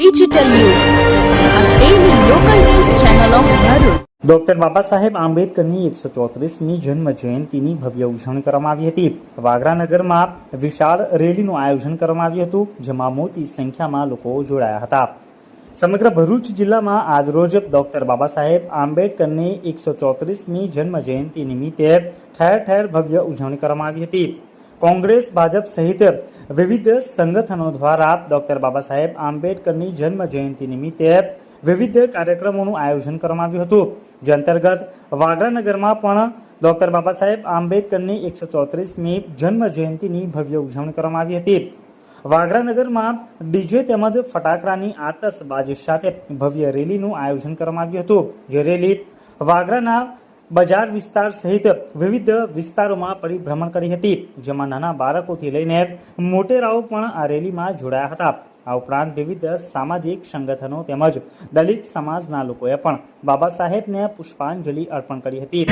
Digital યુગ daily local news channel of Bharuch. Doctor Baba Saheb આંબેડકરની એકસો ચોત્રીસમી જન્મ જયંતિની ભવ્ય ઉજવણી કરવામાં આવી હતી. વાગરાનગરમાં વિશાળ રેલીનું આયોજન કરવામાં આવ્યું હતું, જેમાં મોટી સંખ્યામાં લોકો જોડાયા હતા. સમગ્ર ભરૂચ જિલ્લામાં આજરોજ ડોક્ટર બાબા સાહેબ આંબેડકરની એકસો ચોત્રીસમી જન્મ જયંતિ નિમિત્તે ઠેર ઠેર ભવ્ય ઉજવણી કરવામાં આવી હતી. કોંગ્રેસ, ભાજપ સહિત વિવિધ સંગઠનો દ્વારા ડોક્ટર બાબા સાહેબ આંબેડકરની જન્મ જયંતિ નિમિત્તે વિવિધ કાર્યક્રમોનું આયોજન કરવામાં આવ્યું હતું. જે અંતર્ગત વાગરાનગરમાં પણ ડોક્ટર બાબા સાહેબ આંબેડકરની એકસો ચોત્રીસમી જન્મ જયંતિની ભવ્ય ઉજવણી કરવામાં આવી હતી. વાગરાનગરમાં ડીજે તેમજ ફટાકડાની આતશબાજી સાથે ભવ્ય રેલીનું આયોજન કરવામાં આવ્યું હતું. જે રેલી વાગરાના બજાર વિસ્તાર સહિત વિવિધ વિસ્તારોમાં પરિભ્રમણ કરી હતી, જેમાં નાના બાળકોથી લઈને મોટેરાઓ પણ આ રેલીમાં જોડાયા હતા. આ ઉપરાંત વિવિધ સામાજિક સંગઠનો તેમજ દલિત સમાજના લોકોએ પણ બાબા સાહેબને પુષ્પાંજલિ અર્પણ કરી હતી.